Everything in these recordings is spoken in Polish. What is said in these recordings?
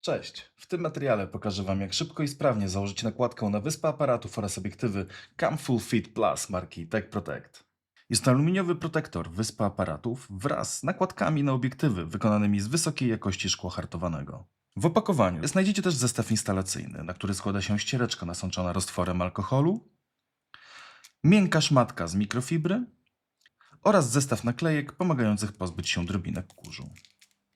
Cześć! W tym materiale pokażę Wam, jak szybko i sprawnie założyć nakładkę na wyspę aparatów oraz obiektywy Cam Full Fit Plus marki Tech Protect. Jest to aluminiowy protektor wyspa aparatów wraz z nakładkami na obiektywy wykonanymi z wysokiej jakości szkła hartowanego. W opakowaniu znajdziecie też zestaw instalacyjny, na który składa się ściereczka nasączona roztworem alkoholu, miękka szmatka z mikrofibry oraz zestaw naklejek pomagających pozbyć się drobinek kurzu.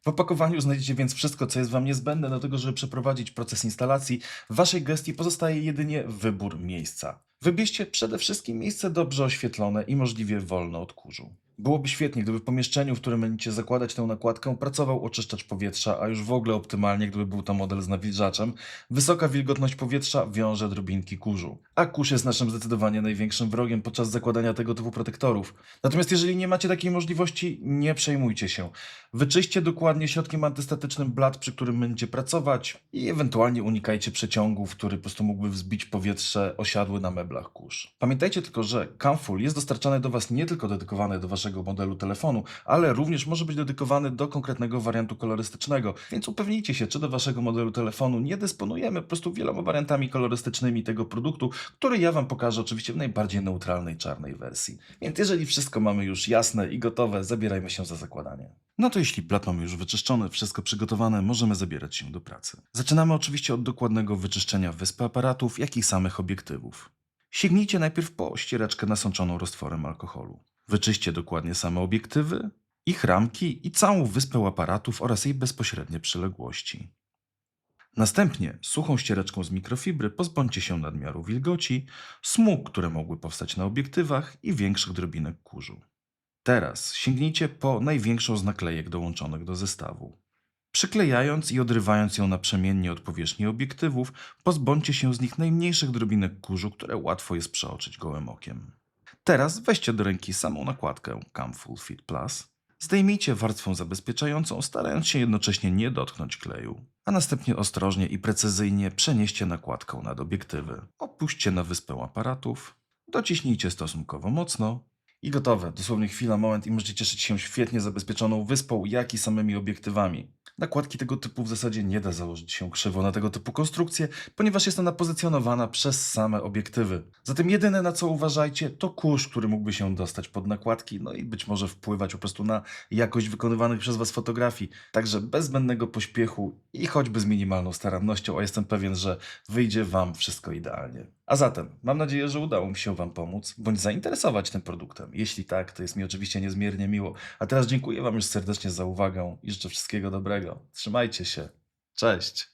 W opakowaniu znajdziecie więc wszystko, co jest Wam niezbędne do tego, żeby przeprowadzić proces instalacji. W Waszej gestii pozostaje jedynie wybór miejsca. Wybierzcie przede wszystkim miejsce dobrze oświetlone i możliwie wolne od kurzu. Byłoby świetnie, gdyby w pomieszczeniu, w którym będziecie zakładać tę nakładkę, pracował oczyszczacz powietrza, a już w ogóle optymalnie, gdyby był to model z nawilżaczem. Wysoka wilgotność powietrza wiąże drobinki kurzu. A kurz jest naszym zdecydowanie największym wrogiem podczas zakładania tego typu protektorów. Natomiast jeżeli nie macie takiej możliwości, nie przejmujcie się. Wyczyście dokładnie środkiem antystatycznym blat, przy którym będziecie pracować i ewentualnie unikajcie przeciągów, który po prostu mógłby wzbić powietrze osiadły na meblach kurz. Pamiętajcie tylko, że Camful jest dostarczany do Was nie tylko dedykowany do Waszego modelu telefonu, ale również może być dedykowany do konkretnego wariantu kolorystycznego, więc upewnijcie się, czy do Waszego modelu telefonu nie dysponujemy po prostu wieloma wariantami kolorystycznymi tego produktu, który ja Wam pokażę oczywiście w najbardziej neutralnej czarnej wersji. Więc jeżeli wszystko mamy już jasne i gotowe, zabierajmy się za zakładanie. No to jeśli plat mamy już wyczyszczony, wszystko przygotowane, możemy zabierać się do pracy. Zaczynamy oczywiście od dokładnego wyczyszczenia wyspy aparatów, jak i samych obiektywów. Sięgnijcie najpierw po ściereczkę nasączoną roztworem alkoholu. Wyczyście dokładnie same obiektywy, ich ramki i całą wyspę aparatów oraz jej bezpośrednie przyległości. Następnie suchą ściereczką z mikrofibry pozbądźcie się nadmiaru wilgoci, smug, które mogły powstać na obiektywach i większych drobinek kurzu. Teraz sięgnijcie po największą z naklejek dołączonych do zestawu. Przyklejając i odrywając ją naprzemiennie od powierzchni obiektywów, pozbądźcie się z nich najmniejszych drobinek kurzu, które łatwo jest przeoczyć gołym okiem. Teraz weźcie do ręki samą nakładkę Cam Full Fit Plus. Zdejmijcie warstwę zabezpieczającą, starając się jednocześnie nie dotknąć kleju, a następnie ostrożnie i precyzyjnie przenieście nakładkę nad obiektywy. Opuśćcie na wyspę aparatów, dociśnijcie stosunkowo mocno i gotowe. Dosłownie chwila, moment i możecie cieszyć się świetnie zabezpieczoną wyspą, jak i samymi obiektywami. Nakładki tego typu w zasadzie nie da założyć się krzywo na tego typu konstrukcje, ponieważ jest ona pozycjonowana przez same obiektywy. Zatem jedyne na co uważajcie to kurz, który mógłby się dostać pod nakładki, no i być może wpływać po prostu na jakość wykonywanych przez Was fotografii. Także bez zbędnego pośpiechu i choćby z minimalną starannością, a jestem pewien, że wyjdzie Wam wszystko idealnie. A zatem, mam nadzieję, że udało mi się Wam pomóc, bądź zainteresować tym produktem. Jeśli tak, to jest mi oczywiście niezmiernie miło. A teraz dziękuję Wam już serdecznie za uwagę i życzę wszystkiego dobrego. Trzymajcie się. Cześć!